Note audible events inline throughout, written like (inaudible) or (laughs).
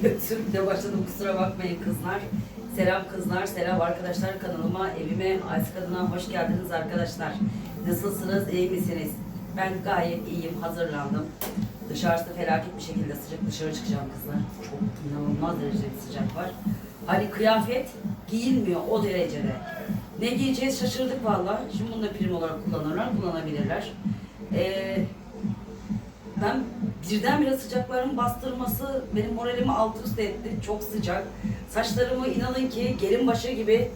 (laughs) Öksürükle başladım kusura bakmayın kızlar. Selam kızlar, selam arkadaşlar kanalıma, evime, Ays Kadın'a hoş geldiniz arkadaşlar. Nasılsınız, iyi misiniz? Ben gayet iyiyim, hazırlandım. Dışarısı felaket bir şekilde sıcak, dışarı çıkacağım kızlar. Çok inanılmaz derecede sıcak var. Hani kıyafet giyilmiyor o derecede. Ne giyeceğiz şaşırdık valla. Şimdi bunu da prim olarak kullanırlar, kullanabilirler. Ee, ben birdenbire sıcakların bastırması benim moralimi alt üst etti. Çok sıcak. Saçlarımı inanın ki gelin başı gibi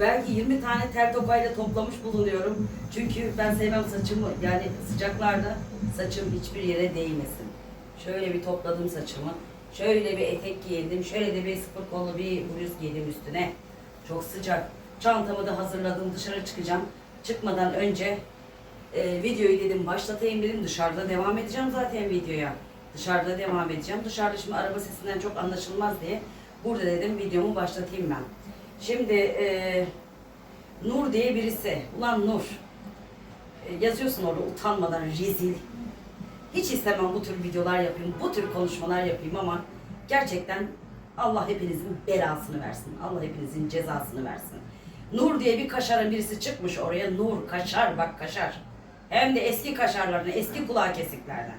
belki 20 tane tel tokayla toplamış bulunuyorum. Çünkü ben sevmem saçımı yani sıcaklarda saçım hiçbir yere değmesin. Şöyle bir topladım saçımı. Şöyle bir etek giyindim. Şöyle de bir sıfır kollu bir bluz giydim üstüne. Çok sıcak. Çantamı da hazırladım. Dışarı çıkacağım. Çıkmadan önce e, videoyu dedim başlatayım dedim. Dışarıda devam edeceğim zaten videoya. Dışarıda devam edeceğim. Dışarıda şimdi araba sesinden çok anlaşılmaz diye burada dedim videomu başlatayım ben. Şimdi e, Nur diye birisi. Ulan Nur. E, yazıyorsun orada utanmadan rezil. Hiç istemem bu tür videolar yapayım, bu tür konuşmalar yapayım ama gerçekten Allah hepinizin belasını versin. Allah hepinizin cezasını versin. Nur diye bir kaşarın birisi çıkmış oraya. Nur, kaşar, bak kaşar. Hem de eski kaşarlardan, eski kulağı kesiklerden.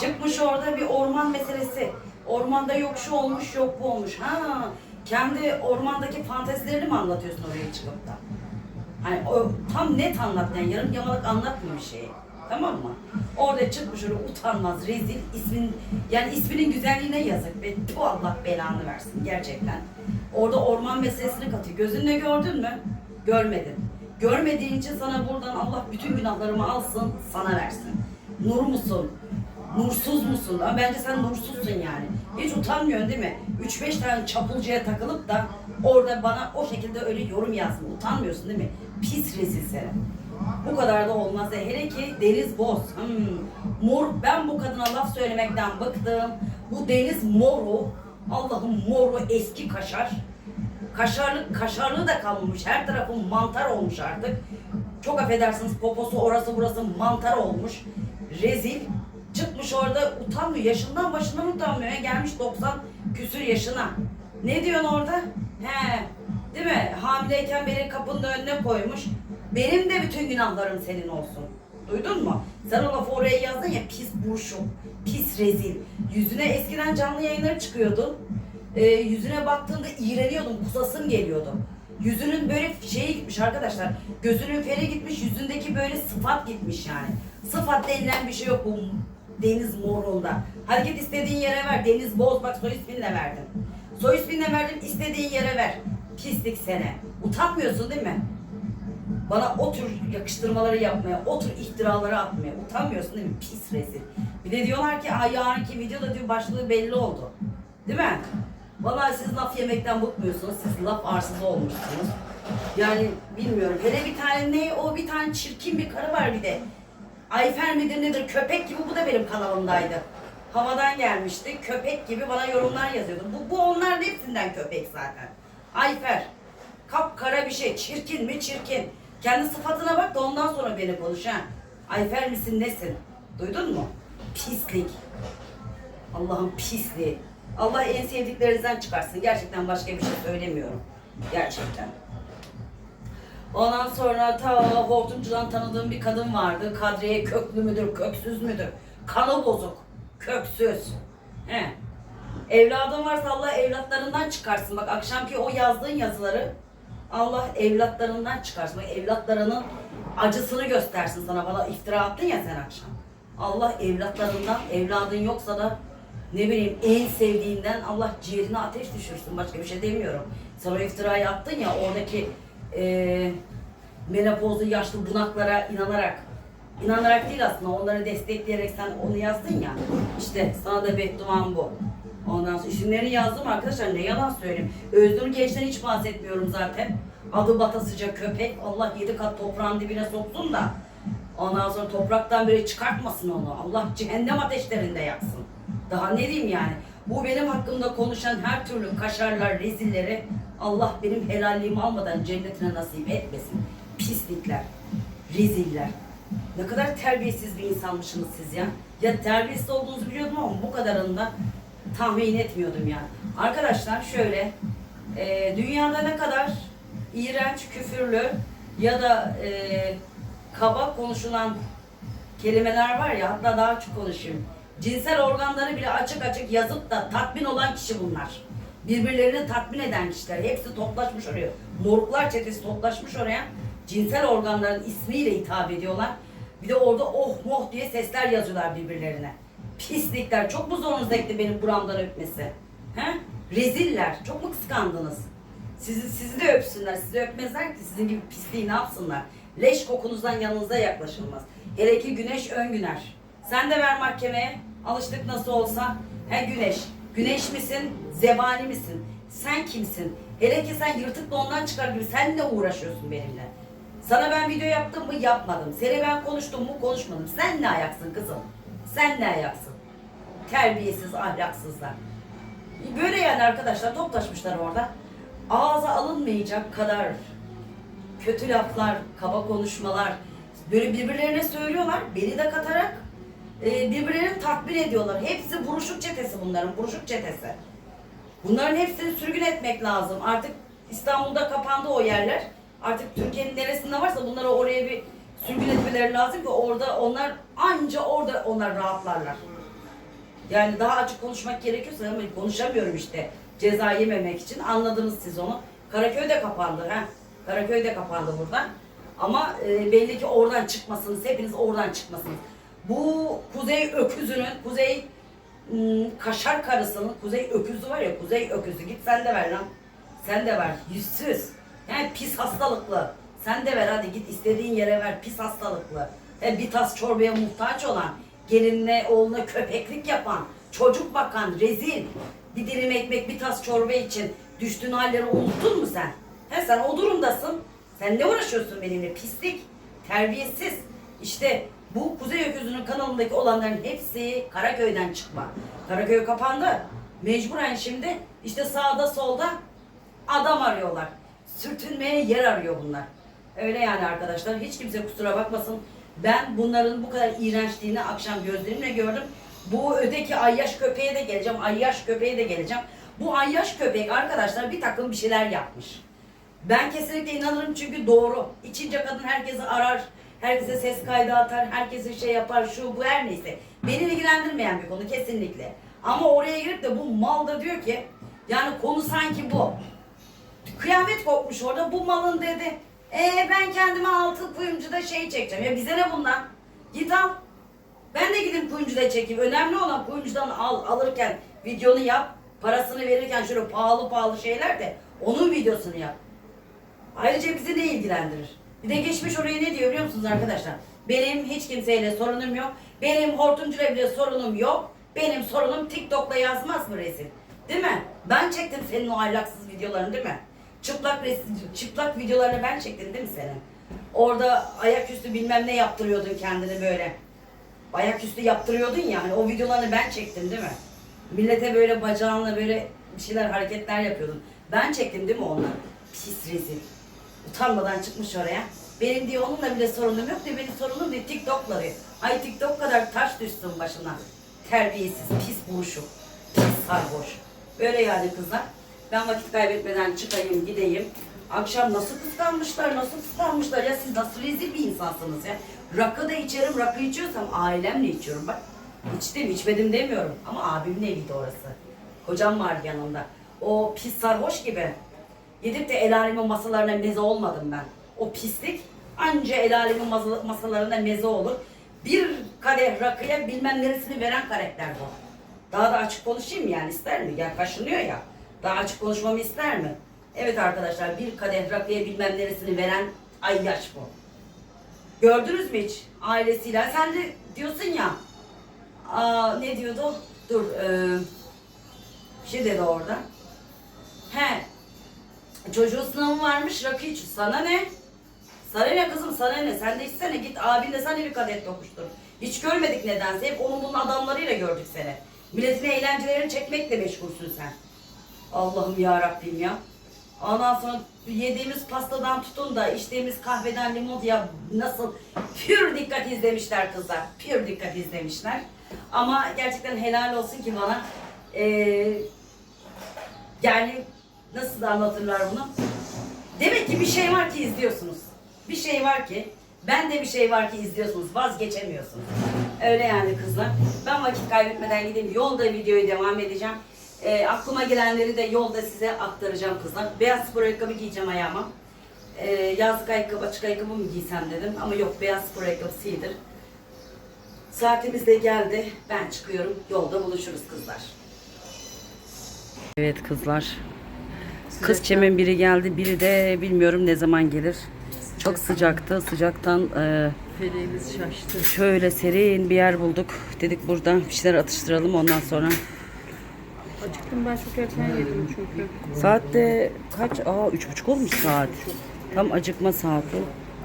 Çıkmış orada bir orman meselesi. Ormanda yok şu olmuş, yok bu olmuş. Ha, kendi ormandaki fantezilerini mi anlatıyorsun oraya çıkıp da? Hani o tam net anlat yani yarım yamalak anlatma bir şeyi. Tamam mı? Orada çıkmış öyle utanmaz, rezil, ismin yani isminin güzelliğine yazık ve bu Allah belanı versin gerçekten. Orada orman meselesini katıyor. Gözünle gördün mü? Görmedin. Görmediğin için sana buradan Allah bütün günahlarımı alsın, sana versin. Nur musun? Nursuz musun? Ama bence sen nursuzsun yani. Hiç utanmıyorsun değil mi? 3-5 tane çapulcuya takılıp da orada bana o şekilde öyle yorum yazma. Utanmıyorsun değil mi? Pis rezil seni. Bu kadar da olmaz. E, Hele ki Deniz Boz. Hmm. Mor, ben bu kadına laf söylemekten bıktım. Bu Deniz Moru, Allah'ım moru eski kaşar. Kaşarlık, kaşarlığı da kalmamış. Her tarafı mantar olmuş artık. Çok affedersiniz poposu orası burası mantar olmuş. Rezil. Çıkmış orada utanmıyor. Yaşından başından utanmıyor. Gelmiş 90 küsür yaşına. Ne diyorsun orada? He. Değil mi? Hamileyken beni kapının önüne koymuş. Benim de bütün günahlarım senin olsun. Duydun mu? Sen o lafı oraya yazdın ya pis burşum, pis rezil. Yüzüne eskiden canlı yayınları çıkıyordun. Ee, yüzüne baktığımda iğreniyordum, kusasım geliyordu. Yüzünün böyle şeyi gitmiş arkadaşlar. Gözünün feri gitmiş, yüzündeki böyle sıfat gitmiş yani. Sıfat denilen bir şey yok bu deniz morunda. Hareket istediğin yere ver. Deniz boz bak soy isminle verdim. Soy isminle verdim istediğin yere ver. Pislik sene. Utanmıyorsun değil mi? Bana o tür yakıştırmaları yapmaya, o tür ihtiraları atmaya utanmıyorsun değil mi? Pis rezil. Bir de diyorlar ki Ay, yarınki videoda diyor başlığı belli oldu. Değil mi? Vallahi siz laf yemekten bıkmıyorsunuz. Siz laf arsızı olmuşsunuz. Yani bilmiyorum. Hele bir tane ne o bir tane çirkin bir karı var bir de. Ayfer midir nedir köpek gibi bu da benim kanalımdaydı. Havadan gelmişti. Köpek gibi bana yorumlar yazıyordu. Bu, bu onların hepsinden köpek zaten. Ayfer. Kapkara bir şey. Çirkin mi? Çirkin. Kendi sıfatına bak da ondan sonra beni konuş ha. Ayfer misin nesin? Duydun mu? Pislik. Allah'ın pisliği. Allah en sevdiklerinizden çıkarsın. Gerçekten başka bir şey söylemiyorum. Gerçekten. Ondan sonra ta hortumcudan tanıdığım bir kadın vardı. Kadriye köklü müdür, köksüz müdür? Kanı bozuk, köksüz. He. Evladın varsa Allah evlatlarından çıkarsın. Bak akşamki o yazdığın yazıları Allah evlatlarından çıkarsın. Bak evlatlarının acısını göstersin sana. Bana iftira attın ya sen akşam. Allah evlatlarından, evladın yoksa da ne bileyim en sevdiğinden Allah ciğerine ateş düşürsün. Başka bir şey demiyorum. Sen o iftirayı attın ya oradaki eee menopozlu yaşlı bunaklara inanarak inanarak değil aslında onları destekleyerek sen onu yazdın ya. İşte sana da bedduam bu. Ondan sonra isimlerini yazdım arkadaşlar ne yalan söyleyeyim. Özgür Genç'ten hiç bahsetmiyorum zaten. Adı batasıca köpek. Allah yedi kat toprağın dibine soksun da. Ondan sonra topraktan biri çıkartmasın onu. Allah cehennem ateşlerinde yaksın. Daha ne diyeyim yani. Bu benim hakkımda konuşan her türlü kaşarlar, rezilleri Allah benim helalliğimi almadan cennetine nasip etmesin. Pislikler, reziller. Ne kadar terbiyesiz bir insanmışsınız siz ya. Ya terbiyesiz olduğunuzu biliyordum ama bu kadarında tahmin etmiyordum yani. Arkadaşlar şöyle, e, dünyada ne kadar iğrenç, küfürlü ya da e, kaba konuşulan kelimeler var ya hatta daha çok konuşayım. Cinsel organları bile açık açık yazıp da tatmin olan kişi bunlar. Birbirlerini tatmin eden kişiler. Hepsi toplaşmış oraya. Moruklar çetesi toplaşmış oraya. Cinsel organların ismiyle hitap ediyorlar. Bir de orada oh moh diye sesler yazıyorlar birbirlerine. Pislikler. Çok mu zorunuza gitti benim buramdan öpmesi? He? Reziller. Çok mu kıskandınız? Sizi, sizi de öpsünler. Sizi öpmezler ki sizin gibi pisliği ne yapsınlar? Leş kokunuzdan yanınıza yaklaşılmaz. Hele ki güneş ön güner. Sen de ver mahkemeye. Alıştık nasıl olsa. He güneş. Güneş misin? Zebani misin? Sen kimsin? Hele ki sen yırtık dondan çıkar gibi sen ne uğraşıyorsun benimle? Sana ben video yaptım mı? Yapmadım. Seni ben konuştum mu? Konuşmadım. Sen ne ayaksın kızım? Sen ne ayaksın? Terbiyesiz, ahlaksızlar. Böyle yani arkadaşlar toplaşmışlar orada. Ağza alınmayacak kadar kötü laflar, kaba konuşmalar böyle birbirlerine söylüyorlar. Beni de katarak e, birbirlerini tatmin ediyorlar. Hepsi buruşuk çetesi bunların, buruşuk çetesi. Bunların hepsini sürgün etmek lazım. Artık İstanbul'da kapandı o yerler. Artık Türkiye'nin neresinde varsa bunları oraya bir sürgün etmeleri lazım ki orada onlar anca orada onlar rahatlarlar. Yani daha açık konuşmak gerekiyorsa ama konuşamıyorum işte. Ceza yememek için. Anladınız siz onu. Karaköy de kapandı. ha. Karaköy de kapandı burada. Ama e, belli ki oradan çıkmasınız. Hepiniz oradan çıkmasınız. Bu kuzey öküzünün, kuzey ım, kaşar karısının, kuzey öküzü var ya, kuzey öküzü. Git sen de ver lan. Sen de ver. Yüzsüz. Yani pis hastalıklı. Sen de ver hadi git istediğin yere ver. Pis hastalıklı. E, bir tas çorbaya muhtaç olan, gelinine oğluna köpeklik yapan, çocuk bakan, rezil. Bir dilim ekmek, bir tas çorba için düştüğün halleri unuttun mu sen? He sen o durumdasın. Sen ne uğraşıyorsun benimle? Pislik, terbiyesiz. İşte bu Kuzey Öküzü'nün kanalındaki olanların hepsi Karaköy'den çıkma. Karaköy kapandı. Mecburen şimdi işte sağda solda adam arıyorlar. Sürtünmeye yer arıyor bunlar. Öyle yani arkadaşlar. Hiç kimse kusura bakmasın. Ben bunların bu kadar iğrençliğini akşam gözlerimle gördüm. Bu öteki ayyaş köpeğe de geleceğim. Ayyaş köpeğe de geleceğim. Bu ayyaş köpek arkadaşlar bir takım bir şeyler yapmış. Ben kesinlikle inanırım çünkü doğru. İçince kadın herkesi arar, herkese ses kaydı atar, herkese şey yapar, şu bu her neyse. Beni ilgilendirmeyen bir konu kesinlikle. Ama oraya girip de bu mal da diyor ki, yani konu sanki bu. Kıyamet kopmuş orada, bu malın dedi. Ee ben kendime altı kuyumcuda şey çekeceğim. Ya bize ne bundan? Git al. Ben de gidip kuyumcuda çekeyim. Önemli olan kuyumcudan al, alırken videonu yap. Parasını verirken şöyle pahalı pahalı şeyler de onun videosunu yap. Ayrıca bizi ne ilgilendirir? Bir de geçmiş oraya ne diyor biliyor musunuz arkadaşlar? Benim hiç kimseyle sorunum yok. Benim hortumcuyla bile sorunum yok. Benim sorunum TikTok'la yazmaz mı resim? Değil mi? Ben çektim senin o ahlaksız videolarını değil mi? Çıplak resim, çıplak videolarını ben çektim değil mi senin? Orada ayaküstü bilmem ne yaptırıyordun kendini böyle. Ayaküstü yaptırıyordun ya hani o videolarını ben çektim değil mi? Millete böyle bacağınla böyle bir şeyler hareketler yapıyordun. Ben çektim değil mi onları? Pis rezil. Utanmadan çıkmış oraya. Benim diye onunla bile sorunum yok diye benim sorunum değil TikTok'la diyor. Ay TikTok kadar taş düşsün başına. Terbiyesiz, pis buruşuk, pis sarhoş. Böyle yani kızlar. Ben vakit kaybetmeden çıkayım, gideyim. Akşam nasıl kıskanmışlar, nasıl kıskanmışlar ya siz nasıl rezil bir insansınız ya. Rakı da içerim, rakı içiyorsam ailemle içiyorum bak. İçtim, içmedim demiyorum ama abimin eviydi orası. Kocam var yanımda. O pis sarhoş gibi. Gidip de el alemin masalarına meze olmadım ben. O pislik anca el alemin masa- masalarına meze olur. Bir kadeh rakıya bilmem neresini veren karakter bu. Daha da açık konuşayım yani ister mi? Ya kaşınıyor ya. Daha açık konuşmamı ister mi? Evet arkadaşlar bir kadeh rakıya bilmem neresini veren ayyaş bu. Gördünüz mü hiç ailesiyle? Sen de diyorsun ya. Aa, ne diyordu? Dur. E, bir şey dedi orada. He. Çocuğun sınavı varmış rakı iç. Sana ne? Sana ne kızım sana ne? Sen de içsene git abin de sana bir kadeh dokuştur. Hiç görmedik nedense. Hep onun bunun adamlarıyla gördük seni. Milletin eğlencelerini çekmekle meşgulsün sen. Allah'ım ya Rabbim ya. Ondan sonra yediğimiz pastadan tutun da içtiğimiz kahveden limon ya nasıl pür dikkat izlemişler kızlar. Pür dikkat izlemişler. Ama gerçekten helal olsun ki bana Ee, yani nasıl da anlatırlar bunu? Demek ki bir şey var ki izliyorsunuz. Bir şey var ki, ben de bir şey var ki izliyorsunuz. Vazgeçemiyorsunuz. Öyle yani kızlar. Ben vakit kaybetmeden gideyim. Yolda videoyu devam edeceğim. Ee, aklıma gelenleri de yolda size aktaracağım kızlar. Beyaz spor ayakkabı giyeceğim ayağıma. Ee, yazlık ayakkabı, açık ayakkabı mı giysem dedim. Ama yok beyaz spor ayakkabısıydı. Saatimiz de geldi. Ben çıkıyorum. Yolda buluşuruz kızlar. Evet kızlar. Kız çemen biri geldi, biri de bilmiyorum ne zaman gelir. Çok sıcaktı. Sıcaktan e, Feleğimiz şaştı. şöyle serin bir yer bulduk. Dedik burada bir şeyler atıştıralım ondan sonra. Acıktım ben çok erken yedim çünkü. Saatte kaç? Aa üç buçuk olmuş saat. Tam acıkma saati.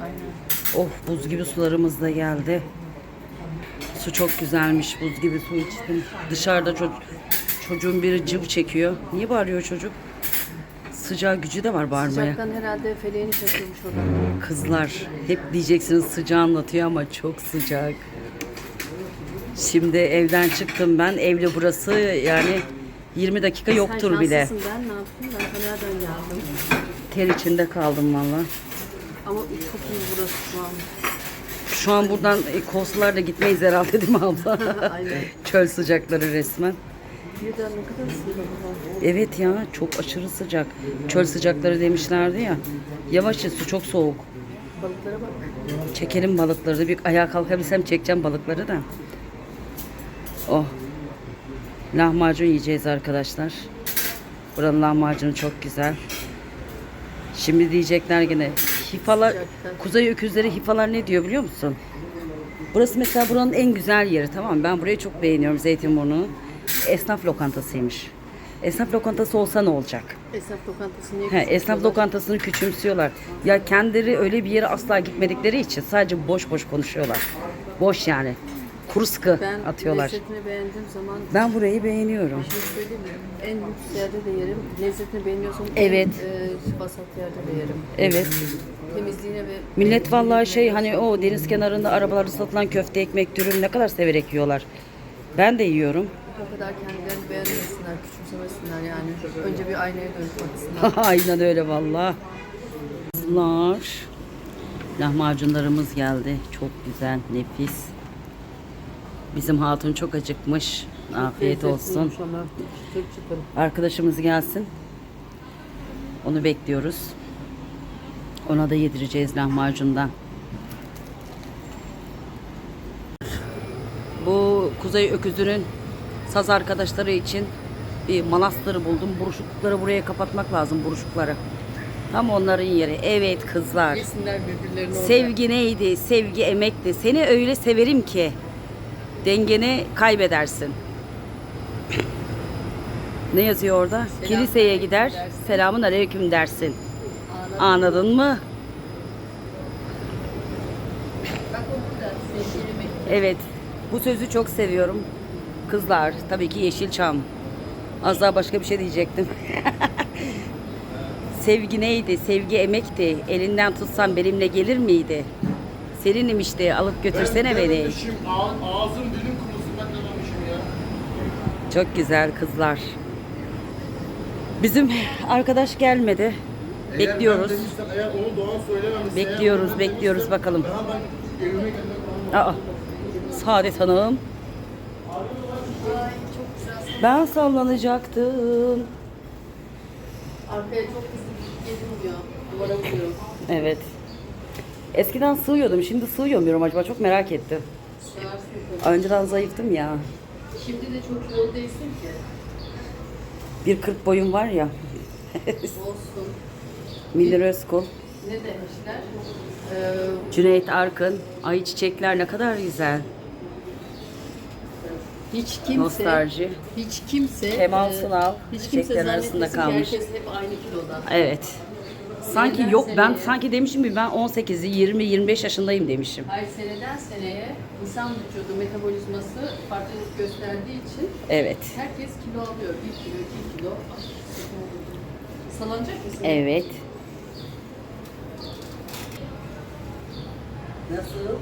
Aynen. Of buz gibi sularımız da geldi. Su çok güzelmiş. Buz gibi su içtim. Dışarıda ço- çocuğun biri cıv çekiyor. Niye bağırıyor çocuk? Sıcağı gücü de var bağırmaya. Sıcaktan herhalde feleğini şaşırmış oradan. Kızlar hep diyeceksiniz sıcağı anlatıyor ama çok sıcak. Şimdi evden çıktım ben. Evli burası yani 20 dakika yoktur Sen bile. şanslısın ben ne yaptım? Ben Fener'den geldim. Ter içinde kaldım valla. Ama çok iyi burası şu an. Şu an buradan e, Koslar'da gitmeyiz herhalde değil mi abla? (laughs) Aynen. Çöl sıcakları resmen. Evet ya çok aşırı sıcak. Çöl sıcakları demişlerdi ya. Yavaş ya su çok soğuk. Balıklara bak. Çekelim balıkları da bir ayağa kalkabilsem çekeceğim balıkları da. Oh. Lahmacun yiyeceğiz arkadaşlar. Buranın lahmacunu çok güzel. Şimdi diyecekler gene hifalar, kuzey öküzleri hifalar ne diyor biliyor musun? Burası mesela buranın en güzel yeri tamam mı? Ben burayı çok beğeniyorum Zeytinburnu'nu. Esnaf lokantasıymış. Esnaf lokantası olsa ne olacak? Esnaf lokantası niye He, esnaf lokantasını küçümsüyorlar. Ya kendileri öyle bir yere asla gitmedikleri için sadece boş boş konuşuyorlar. Boş yani. Kuru sıkı Ben atıyorlar. lezzetini beğendiğim zaman Ben burayı beğeniyorum. bir şey? En lüks yerde de yerim. Lezzetini beğeniyorsam Evet. en e, yerde de yerim. Evet. Temizliğine ve Millet vallahi şey hani o deniz kenarında arabalarda satılan köfte ekmek dürüm ne kadar severek yiyorlar. Ben de yiyorum. O kadar kendilerini beğenmesinler, küçümsemesinler yani. Önce bir aynaya dönüp baksınlar. (laughs) Aynen öyle vallahi. Kızlar. Lahmacunlarımız geldi. Çok güzel, nefis. Bizim hatun çok acıkmış. Afiyet olsun. Çıtır. Arkadaşımız gelsin. Onu bekliyoruz. Ona da yedireceğiz lahmacundan. Bu Kuzey Öküzü'nün saz arkadaşları için bir manastırı buldum. Buruşuklukları buraya kapatmak lazım buruşukları. Tam onların yeri. Evet kızlar. Yesinler birbirlerini orada. Sevgi neydi? Sevgi emekti. Seni öyle severim ki dengeni kaybedersin. (coughs) Ne yazıyor orada? Selam Kiliseye gider, dersin. selamun aleyküm dersin. Anladın. Anladın mı? Evet. Bu sözü çok seviyorum. Kızlar, tabii ki Yeşilçam. Az daha başka bir şey diyecektim. (laughs) Sevgi neydi? Sevgi emekti. Elinden tutsam benimle gelir miydi? Serinim işte, alıp götürsene beni. dememişim, ağ- ağzım dilim kurusun ben dememişim ya. Çok güzel kızlar. Bizim arkadaş gelmedi. Eğer Bekliyoruz. ben demişsem, eğer onu Doğan söylememişse, Bekliyoruz, eğer ben bekliyoruz demişsem, bakalım. Ben. Aa, Saadet Hanım. Ben sallanacaktım. Arkaya çok hızlı bir gelinmiyor. Duvara vuruyor. Evet. Eskiden sığıyordum, şimdi sığıyor muyum acaba? Çok merak ettim. Sığarsın. Önceden zayıftım ya. Şimdi de çok bol değilsin ki. Bir 40 boyum var ya. Olsun. Münir Özkul, Ne demişler? Ee, Cüneyt Arkın. Ay çiçekler ne kadar güzel. Hiç kimse Nostalji. hiç kimse Kemal e, Sunal, hiç kimse çiçeklerin arasında zannetmesin ki kalmış. Herkes hep aynı kiloda. Evet. Sanki Seneden yok ben seneye- sanki demişim ki ben 18, 20, 25 yaşındayım demişim. Hayır seneden seneye insan vücudu metabolizması farklılık gösterdiği için Evet. herkes kilo alıyor. 1 kilo, 2 kilo. Sallanacak mısın? Evet. Nasıl?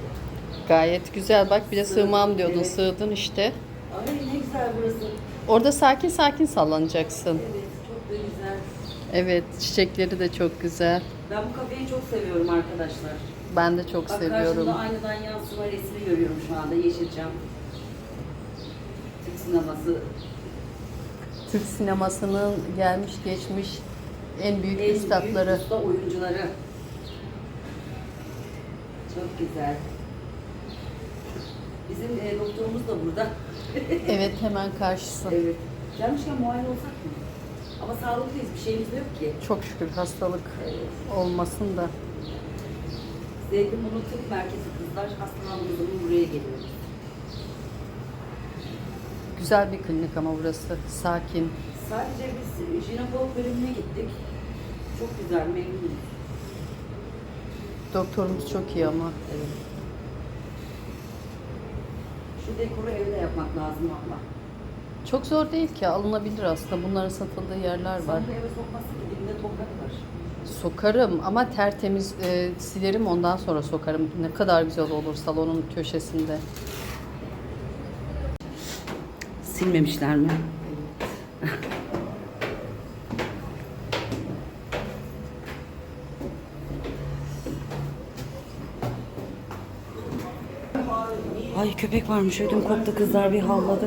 Gayet güzel. Bak bir de sığmam diyordun. Sığdın işte. Ay ne güzel burası. Orada sakin sakin sallanacaksın. Evet, çok da güzel. Evet, çiçekleri de çok güzel. Ben bu kafeyi çok seviyorum arkadaşlar. Ben de çok Bak seviyorum. karşımda aynadan yansıma resmi görüyorum şu anda Yeşilçam. Türk sineması Türk sinemasının gelmiş geçmiş en büyük en üstadları. büyük usta oyuncuları. Çok güzel. Bizim e, doktorumuz da burada. Evet, hemen karşısı. evet. Gelmişken muayene olsak mı? Ama sağlıklıyız, bir şeyimiz yok ki. Çok şükür hastalık olmasın da. Zeytin bunu tıp merkezi kızlar hastalandığımız zaman buraya geliyoruz. Güzel bir klinik ama burası. Sakin. Sadece biz jinekolog bölümüne gittik. Çok güzel, memnunuz. Doktorumuz çok iyi ama. Evet. Şu dekoru evde yapmak lazım abla. Çok zor değil ki. Alınabilir aslında. Bunların satıldığı yerler var. Sen de eve sokmasın ki dibinde toprak var. Sokarım ama tertemiz e, silerim ondan sonra sokarım. Ne kadar güzel olur salonun köşesinde. Silmemişler mi? Ay (laughs) köpek varmış ödüm koptu kızlar bir havladı.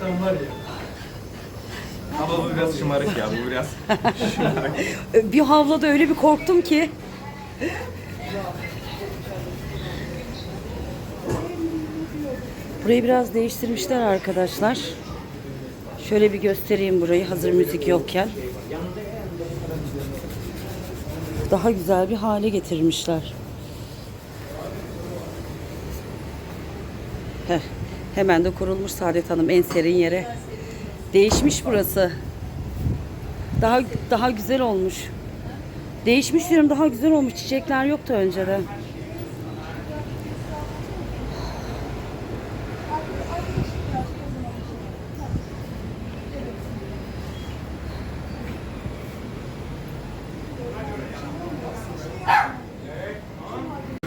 Sen var ya. Ama bu biraz şımarık ya, bu biraz şımarık. (laughs) Bir havladı öyle bir korktum ki. Burayı biraz değiştirmişler arkadaşlar. Şöyle bir göstereyim burayı hazır müzik yokken. Daha güzel bir hale getirmişler. Heh, hemen de kurulmuş Saadet Hanım en serin yere. Değişmiş burası. Daha daha güzel olmuş. Değişmiş diyorum daha güzel olmuş. Çiçekler yoktu önceden.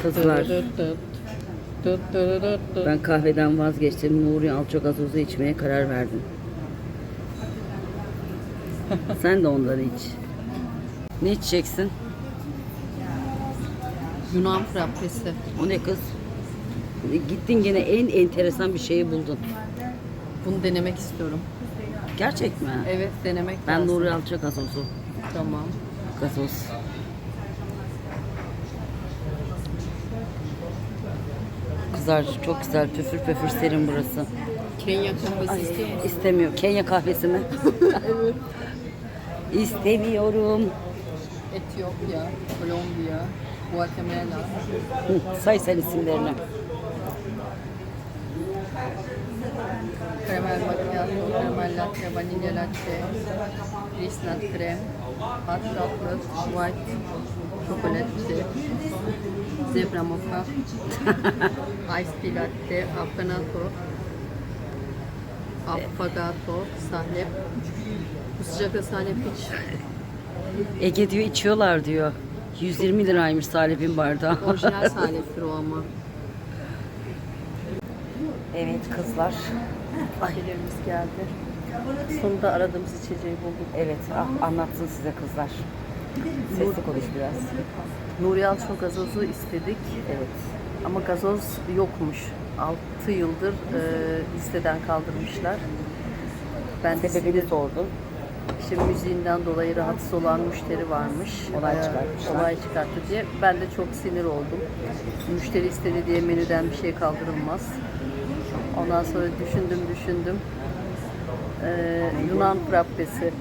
Kızlar ben kahveden vazgeçtim. Nuri Alço gazozu içmeye karar verdim. Sen de onları iç. Ne içeceksin? Yunan frappesi. O ne kız? Gittin gene en enteresan bir şeyi buldun. Bunu denemek istiyorum. Gerçek mi? Evet denemek Ben lazım. Nuri Alço gazozu. Tamam. Gazoz. Kızlar çok güzel püfür püfür serin burası. Kenya kahvesi istiyor musun? İstemiyor. Kenya kahvesi mi? (laughs) İstemiyorum. Etiyopya, Kolombiya, Guatemala, Hı, say sen isimlerini. karamel macchiato, karamel latte, vanilya latte, hazelnut krem, hot chocolate, white chocolate, zebra mocha, (laughs) iced tea latte, affogato, affogato, salep. Bu sıcakta salep hiç Ege diyor içiyorlar diyor. 120 liraymış Salep'in bardağı. orijinal (laughs) saleptir o ama. Evet kızlar. Ailelerimiz geldi. Sonunda aradığımız içeceği bulduk. Evet ah, anlatsın size kızlar. Sesli konuş biraz. Nuri Alço gazozu istedik. Evet. Ama gazoz yokmuş. 6 yıldır e, listeden kaldırmışlar. Ben de Sebebini sordum. işte müziğinden dolayı rahatsız olan müşteri varmış. Olay E, çıkartmışlar. Olay çıkarttı diye. Ben de çok sinir oldum. Müşteri istedi diye menüden bir şey kaldırılmaz. Ondan sonra düşündüm düşündüm. E, Yunan frappesi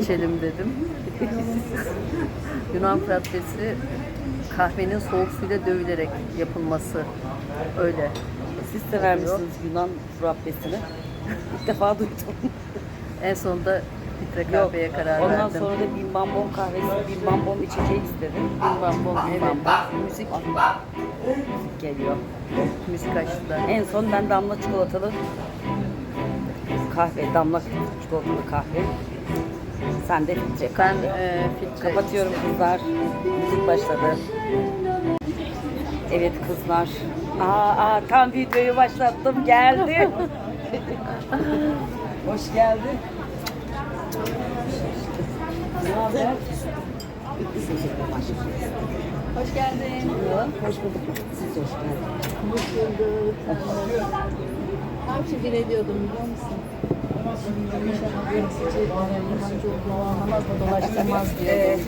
içelim dedim. (laughs) Yunan frappesi kahvenin soğuk suyla dövülerek yapılması. Öyle. Siz sever misiniz Yunan frappesini? (laughs) İlk defa duydum. En sonunda filtre Yok. kahveye karar Ondan verdim. sonra da bir bambom kahvesi, bir bambom içeceği istedim. Bim bam bom, evet. Bambom. Müzik, Geliyor. müzik açtılar. En son ben damla çikolatalı kahve, damla çikolatalı kahve. Sen de filtre Ben e, filtre Kapatıyorum kızlar. Müzik başladı. Evet kızlar. Aa, aa tam videoyu başlattım geldi. (laughs) Hoş geldin. Ne haber? Hoş geldin. Hoş bulduk. Siz hoş geldiniz. Hoş bulduk. Tam şimdi ne diyordum biliyor musun? Dolaştırmaz diye.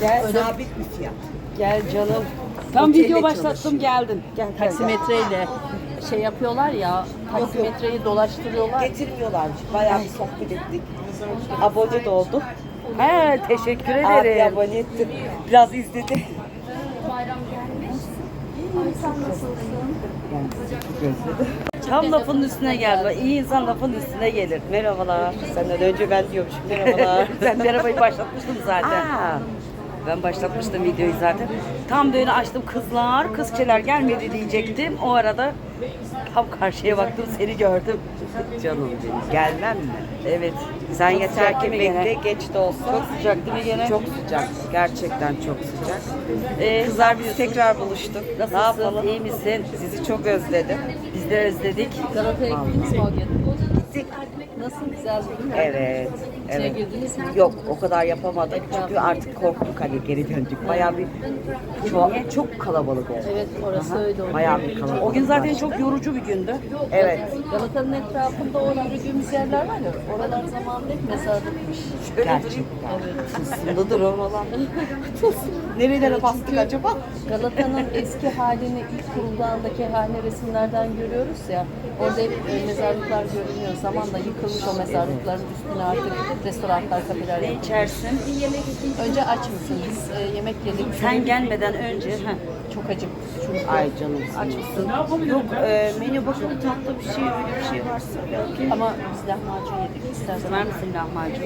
Gel, Sabit bir fiyat. gel canım. Tam Otelle video başlattım çalışıyor. geldin. Gel, gel. Taksimetreyle şey yapıyorlar ya, taksimetreyi dolaştırıyorlar. Getirmiyorlarmış. Bayağı bir sohbet ettik. Abone de olduk. He, teşekkür Abi ederim. abone ettim. Biraz izledi. Tam lafın üstüne geldi. İyi insan lafın üstüne gelir. Merhabalar. Senden önce ben diyormuşum. Merhabalar. (laughs) Sen merhabayı başlatmıştın zaten. Aa, Ben başlatmıştım videoyu zaten. Tam böyle açtım kızlar, kızçeler gelmedi diyecektim. O arada tam karşıya baktım seni gördüm. Canım benim. gelmem mi? Evet. Sen Çok yeter ki bekle. Geç de olsa. Çok sıcak değil mi gene? Çok sıcak. Gerçekten çok sıcak. Ee, Kızlar biz tekrar buluştuk. Nasılsın? Ne yapalım? İyi misin? Sizi çok özledim. Biz de özledik. Galata'ya gittiniz mi o gün? Gittik. Nasıl güzel değil mi? Evet. İçine Evet. girdiniz? Yok o kadar yapamadık çünkü artık korktuk hani geri döndük. Bayağı bir çok, çok kalabalık oldu. Evet orası öyle oldu. Bayağı bir kalabalık. O gün zaten çok yorucu bir gündü. Evet. Galata'nın etrafında o yürüdüğümüz yerler var ya, oralar zamanında hep mezarlıkmış. Öyle durayım. Gerçekten. Tılsımlıdır oralar. Nerelere bastık acaba? Galata'nın eski halini ilk kurulduğundaki haline resimlerden görüyoruz ya. Orada hep e, mezarlıklar görünüyor. Zamanla yıkılmış o mezarlıkların üstüne artık restoranlar, kafeler Ne içersin? Önce aç mısın? Biz e, yemek yedik. Sen gelmeden önce heh, Çok acıktık çünkü. Ay canım. aç mısın? Yok e, menü bakalım tatlı bir şey öyle bir şey varsa belki. Ama biz lahmacun yedik istersen. Sever misin lahmacun?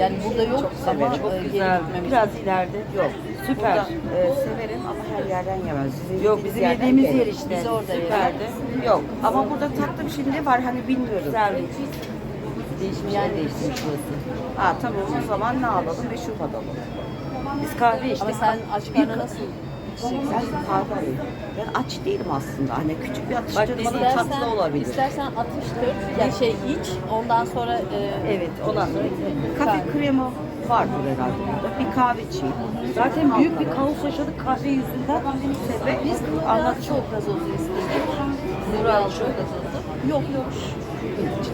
Yani burada yok ama severim. Çok e, güzel. gitmemiz Biraz ileride. Yok. Süper. Burada, e, severim ama her yerden yemez. Bizim Yok bizim yerden yediğimiz yer işte. Biz orada Süperdi. Yok ama burada tatlı bir şey ne var hani bilmiyorum. Güzel. Değişmiş yani değişmiş burası. Ha tamam o zaman ne alalım? Meşrup alalım. Biz kahve içtik. Ama sen aç karnına nasıl? Ben kahve alayım. Ben aç değilim aslında. Hani küçük bir istersen- tatlı olabilir. İstersen atıştır, yani şey iç, ondan sonra e, Evet olan. Kafe krema vardır herhalde burada. Bir kahve içeyim. Zaten büyük bir kaos yaşadık kahve yüzünden. Sebep Biz anlat çok gazozu istedik. Nural çok gazozu. Yok yok.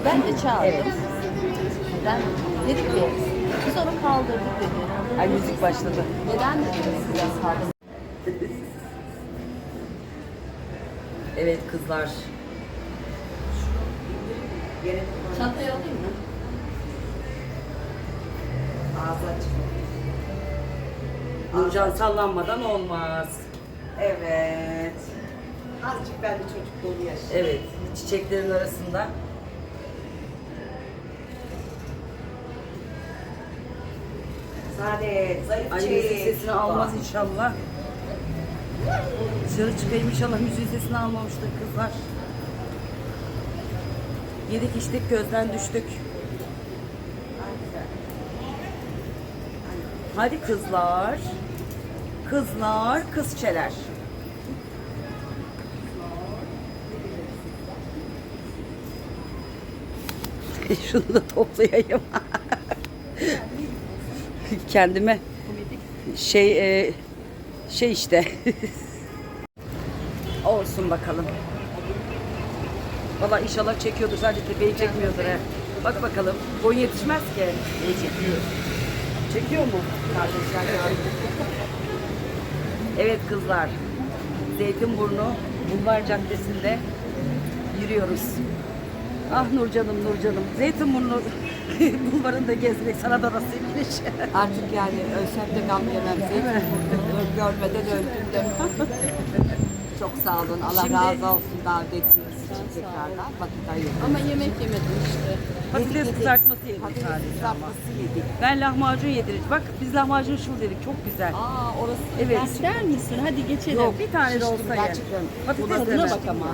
Ben de çağırdım. Ben dedik ki biz onu kaldırdık dedi. Ay müzik başladı. Neden dedim? Evet kızlar. Çantayı alayım mı? Ağzı açık. Nurcan sallanmadan olmaz. Evet. Azıcık ben de çocukluğumu yaşayayım. Evet. Çiçeklerin arasında. Çift. sesini almaz inşallah. Dışarı çıkayım inşallah müziğin sesini almamıştır kızlar. Yedik içtik gözden düştük. Hadi kızlar. Kızlar, kızçeler. (laughs) Şunu da toplayayım. (laughs) (laughs) Kendime şey e, şey işte. (laughs) Olsun bakalım. Valla inşallah çekiyordur. Sadece tepeyi çekmiyordur he. Bak bakalım. Boyun yetişmez ki. İyi çekiyor. Çekiyor mu? evet kızlar. Zeytinburnu Bulvar Caddesi'nde yürüyoruz. Ah Nurcanım Nurcanım. Zeytinburnu (laughs) bulvarında gezmek sana da nasipmiş. Artık yani ölsem de gam yemem. Görmeden öldüm de. Çok sağ olun. Allah Şimdi- razı olsun davet ettiğiniz için tekrardan. Vakit ayırdım. Ama yemek yemedim işte. Patates kızartması yedik Patates sadece ama. kızartması yedik. Ben lahmacun yedirdik. Bak biz lahmacun şul dedik. Çok güzel. Aa orası Evet. İster misin? Hadi geçelim. Yok bir tane de olsa ye. gerçekten. Patates Tadına deme. bak ama.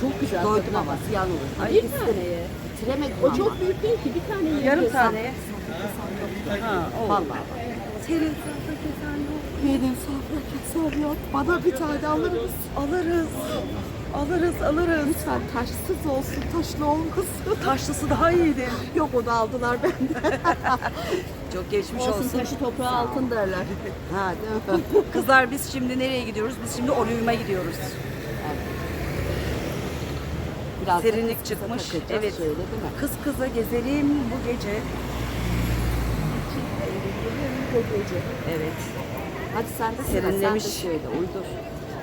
çok güzel. Doydum ama ziyan olur. Ay, bir tane ye. Bitiremedim O ama. çok büyük değil ki. Bir tane. Yarım tane. Ha. Vallahi. Senin salata kesen yok. Benim safra keser yok. Bana bir tane alırız. Alırız. Alırız, alırız. Lütfen taşsız olsun, taşlı olmasın. Taşlısı daha iyidir. Yok onu aldılar benden. (laughs) Çok geçmiş Olsun olsun. taşı toprağı altın derler. ha değil mi? Kızlar biz şimdi nereye gidiyoruz? Biz şimdi Orium'a gidiyoruz. Biraz Serinlik kız çıkmış. Evet. Şöyle değil mi? Kız kıza gezelim bu gece. Evet. Hadi sen de söyle, sen de Serinlemiş. söyle, uydur.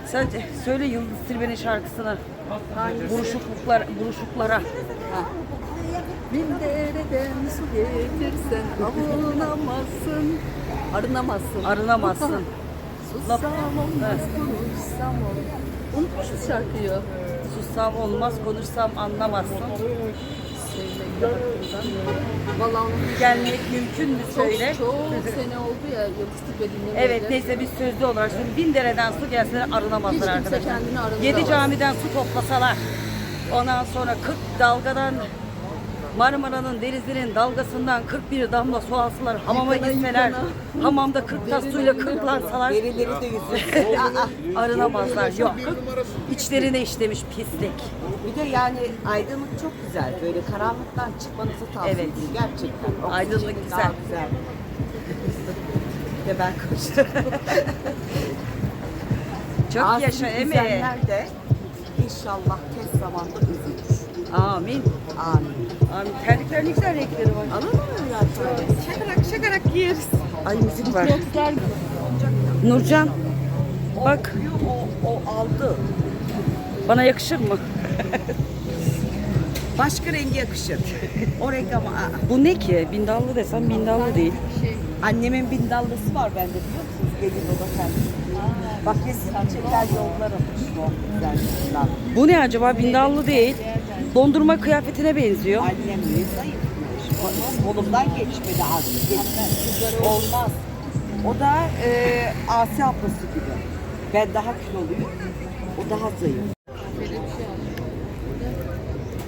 Sen söyle Yıldız Tilbe'nin şarkısını. Buruşukluklar, buruşuklara. Ha. Bin dereden su getirsen avunamazsın. Arınamazsın. Arınamazsın. (laughs) Sussam olmaz, konuşsam olmaz. Unutmuşuz şarkıyı. Sussam olmaz, konuşsam anlamazsın. Unutmuşum. Gelmek mümkün mü söyle? Çok, sene oldu ya Tilbe dinlemeyeli. Evet neyse biz sözlü olarak şimdi bin dereden su gelse arınamazlar kimse arkadaşlar. kendini. Yedi camiden su toplasalar. Ondan sonra 40 dalgadan Marmara'nın denizinin dalgasından 41 damla su alsalar, hamama gitseler, hamamda 40 tas suyla kırklansalar Derileri de yüzüyor. (laughs) arınamazlar. Yok. İçlerine işlemiş pislik. Bir de yani aydınlık çok güzel. Böyle karanlıktan çıkmanızı tavsiye Evet. ederim. Gerçekten. Aydınlık Oksijeni güzel. Güzel. (laughs) Ve ben konuştum. (laughs) Çok yaşa Eme. üzenler de inşallah tez zamanda üzülür. Amin. Amin. Amin. Terlikler ne güzel renkleri var. Alalım mı abi? Şakarak şakarak yeriz. Ay müzik var. Nurcan. Bak O, o aldı. bana yakışır mı? (laughs) Başka rengi yakışır. O renk ama aa. Bu ne ki? Bindallı desem bindallı değil. Annemin bindallısı var bende biliyor musunuz? Gelin o da kendisi. Bak resim çeker yollarım. O. Bu ne acaba? Bindallı değil. Dondurma kıyafetine benziyor. Annem ne zayıfmış. Kolumdan geçmedi az. Geçmez. Olmaz. O da e, Asi ablası gibi. Ben daha kiloluyum. O daha zayıf.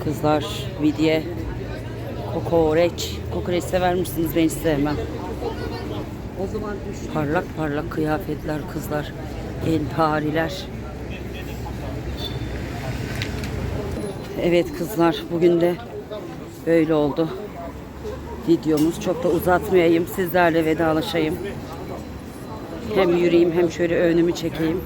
Kızlar, midye, kokoreç. Kokoreç sever misiniz? Ben hiç sevmem. O zaman. Parlak parlak kıyafetler kızlar. Elpariler. Evet kızlar bugün de böyle oldu. Videomuz çok da uzatmayayım. Sizlerle vedalaşayım. Hem yürüyeyim hem şöyle önümü çekeyim.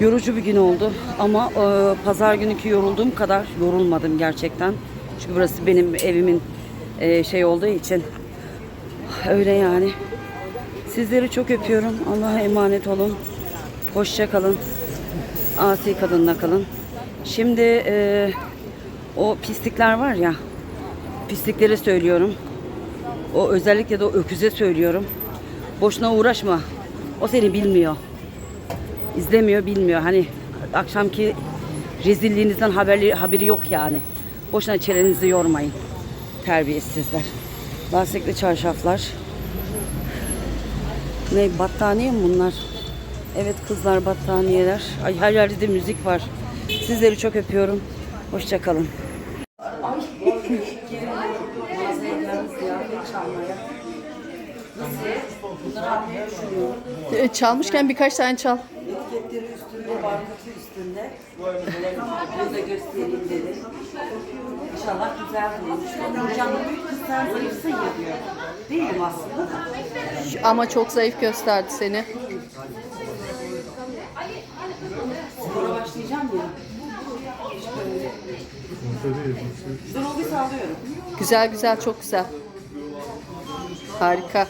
Yorucu bir gün oldu ama e, pazar günkü yorulduğum kadar yorulmadım gerçekten. Çünkü burası benim evimin e, şey olduğu için öyle yani. Sizleri çok öpüyorum. Allah'a emanet olun. Hoşça kalın. Asi kadınla kalın. Şimdi e, o pislikler var ya. Pislikleri söylüyorum. O özellikle de o öküze söylüyorum. Boşuna uğraşma. O seni bilmiyor. İzlemiyor, bilmiyor. Hani akşamki rezilliğinizden haberi, haberi yok yani. Boşuna çenenizi yormayın. Terbiyesizler. Lastikli çarşaflar. Ne battaniye mi bunlar? Evet kızlar battaniyeler. Ay her yerde de müzik var. Sizleri çok öpüyorum. Hoşça kalın. E, Çalmışken birkaç tane çal. Etiketleri üstünde, barkodu üstünde. Bunu da göstereyim dedim. İnşallah güzel büyük kız sen zayıfsın ya diyor. Değilim aslında da. Ama çok zayıf gösterdi seni. Başlayacağım ya. Dur. Güzel güzel çok güzel. Harika.